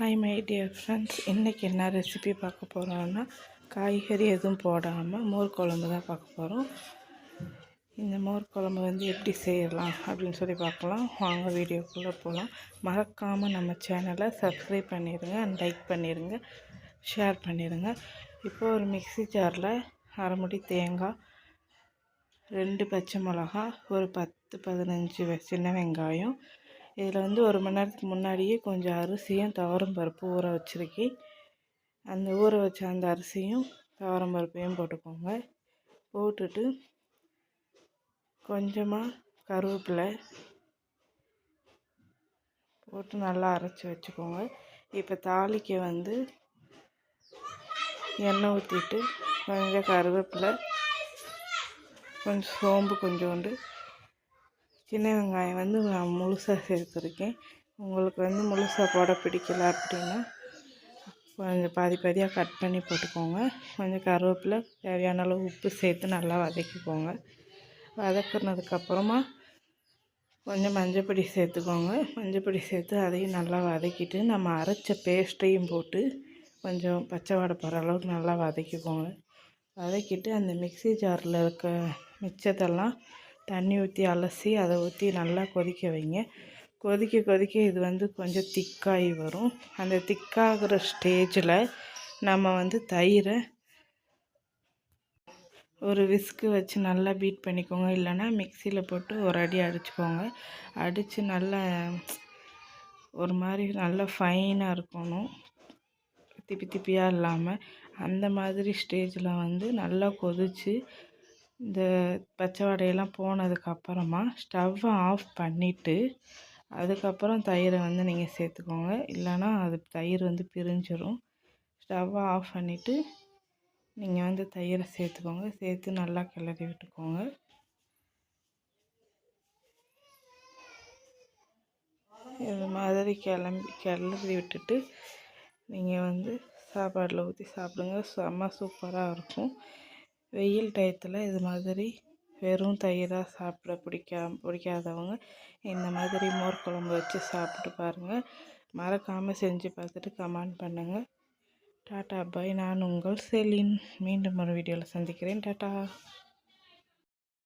Hi my dear friends இன்றைக்கி என்ன recipe பார்க்க போகிறோன்னா காய்கறி எதுவும் போடாமல் மோர் குழம்பு தான் பார்க்க போகிறோம் இந்த மோர் குழம்பு வந்து எப்படி செய்யலாம் அப்படின்னு சொல்லி பார்க்கலாம். வாங்க வீடியோக்குள்ளே போகலாம் மறக்காமல் நம்ம சேனலை சப்ஸ்கிரைப் பண்ணிடுங்க அண்ட் லைக் பண்ணிடுங்க ஷேர் பண்ணிடுங்க இப்போ ஒரு மிக்ஸி ஜாரில் அரைமுடி தேங்காய் ரெண்டு பச்சை மிளகா ஒரு பத்து பதினஞ்சு சின்ன வெங்காயம் இதில் வந்து ஒரு மணி நேரத்துக்கு முன்னாடியே கொஞ்சம் அரிசியும் துவரம் பருப்பு ஊற வச்சுருக்கேன். அந்த ஊற வச்ச அந்த அரிசியும் துவரம் பருப்பையும் போட்டுக்கோங்க. போட்டுட்டு கொஞ்சமாக கருவேப்பிலை போட்டு நல்லா அரைச்சி வச்சுக்கோங்க. இப்போ தாளிக்க வந்து எண்ணெய் ஊற்றிட்டு கொஞ்சம் கருவேப்பிலை கொஞ்சம் சோம்பு கொஞ்சோண்டு சின்ன வெங்காயம் வந்து நான் முழுசாக சேர்த்துருக்கேன். உங்களுக்கு வந்து முழுசாக போட பிடிக்கல அப்படின்னா கொஞ்சம் பாதி பாதியாக கட் பண்ணி போட்டுக்கோங்க. கொஞ்சம் கருவேப்பிலை தேவையான அளவு உப்பு சேர்த்து நல்லா வதக்கிக்கோங்க. வதக்குனதுக்கப்புறமா கொஞ்சம் மஞ்சப்பொடி சேர்த்துக்கோங்க. மஞ்சப்பொடி சேர்த்து அதையும் நல்லா வதக்கிட்டு நம்ம அரைச்ச பேஸ்ட்டையும் போட்டு கொஞ்சம் பச்சை வாடை போகிற அளவுக்கு நல்லா வதக்கிக்கோங்க. வதக்கிட்டு அந்த மிக்ஸி ஜாரில் இருக்க மிச்சத்தெல்லாம் தண்ணி ஊற்றி அலசி அதை ஊற்றி நல்லா கொதிக்க வைங்க. கொதிக்க கொதிக்க இது வந்து கொஞ்சம் திக்காகி வரும். அந்த திக்காகிற ஸ்டேஜில் நம்ம வந்து தயிரை ஒரு விஸ்கு வச்சு நல்லா பீட் பண்ணிக்கோங்க. இல்லைன்னா மிக்சியில் போட்டு ஒரு அடி அடிச்சுக்கோங்க. அடித்து நல்லா ஒரு மாதிரி நல்லா ஃபைனாக இருக்கணும். திப்பி திப்பியாக இல்லாமல் அந்த மாதிரி ஸ்டேஜில் வந்து நல்லா கொதித்து இந்த பச்சை வாடையெல்லாம் போனதுக்கப்புறமா ஸ்டவ்வை ஆஃப் பண்ணிவிட்டு அதுக்கப்புறம் தயிரை வந்து நீங்கள் சேர்த்துக்கோங்க. இல்லைன்னா அது தயிர் வந்து பிரிஞ்சிடும் ஸ்டவ்வை ஆஃப் பண்ணிவிட்டு நீங்கள் வந்து தயிரை சேர்த்துக்கோங்க. சேர்த்து நல்லா கிளறி விட்டுக்கோங்க. இது மாதிரி கிளம்பி கிளறி விட்டுட்டு நீங்கள் வந்து சாப்பாடில் ஊற்றி சாப்பிடுங்க. செம்ம சூப்பராக இருக்கும். வெயில் டயத்தில் இது மாதிரி வெறும் தயிராக சாப்பிட பிடிக்கா பிடிக்காதவங்க இந்த மாதிரி மோர் குழம்பு வச்சு சாப்பிட்டு பாருங்கள் மறக்காமல் செஞ்சு பார்த்துட்டு கமெண்ட் பண்ணுங்கள் டாட்டா பாய் நான் உங்கள் செலின். மீண்டும் ஒரு வீடியோவில் சந்திக்கிறேன். டாட்டா.